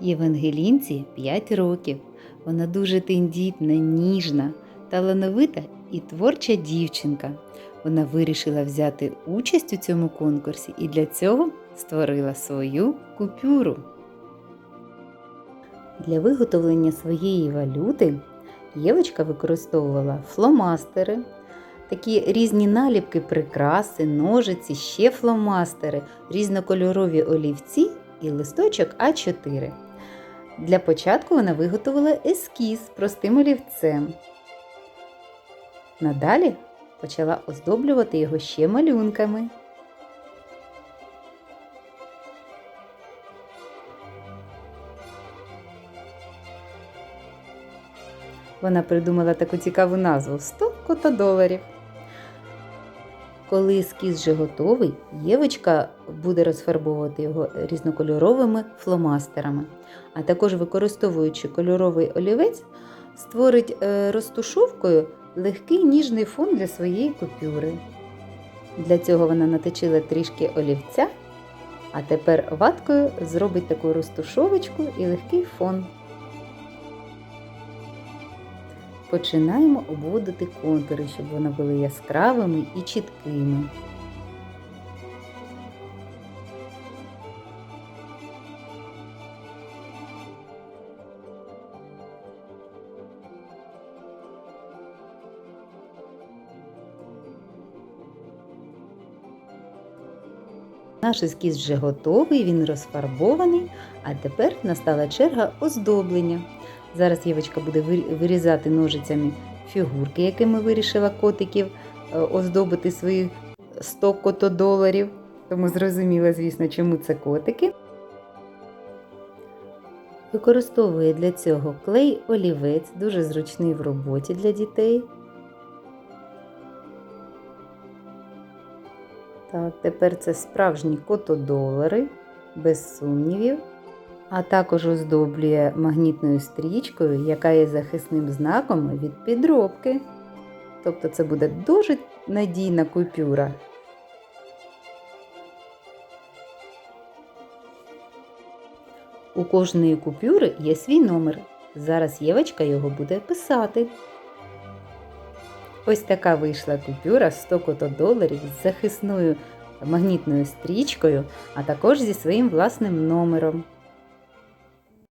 Євангелінці 5 років. Вона дуже тендітна, ніжна, талановита і творча дівчинка. Вона вирішила взяти участь у цьому конкурсі і для цього створила свою купюру. Для виготовлення своєї валюти Євочка використовувала фломастери, такі різні наліпки, прикраси, ножиці, ще фломастери, різнокольорові олівці і листочок А4. Для початку вона виготовила ескіз простим олівцем. Надалі почала оздоблювати його ще малюнками. Вона придумала таку цікаву назву 100 котодоларів. Коли ескіз вже готовий, Євочка буде розфарбовувати його різнокольоровими фломастерами, а також використовуючи кольоровий олівець, створить е, розтушовкою легкий ніжний фон для своєї купюри. Для цього вона наточила трішки олівця, а тепер ваткою зробить таку розтушовочку і легкий фон. Починаємо обводити контури, щоб вони були яскравими і чіткими. Наш ескіз вже готовий, він розфарбований, а тепер настала черга оздоблення. Зараз Євочка буде вирізати ножицями фігурки, якими вирішила котиків е, оздобити свої 100 котодоларів. Тому зрозуміла, звісно, чому це котики. Використовує для цього клей олівець, дуже зручний в роботі для дітей. Так, тепер це справжні котодолари, без сумнівів а також оздоблює магнітною стрічкою, яка є захисним знаком від підробки. Тобто це буде дуже надійна купюра. У кожної купюри є свій номер. Зараз Євочка його буде писати. Ось така вийшла купюра 100 котодоларів з захисною магнітною стрічкою, а також зі своїм власним номером.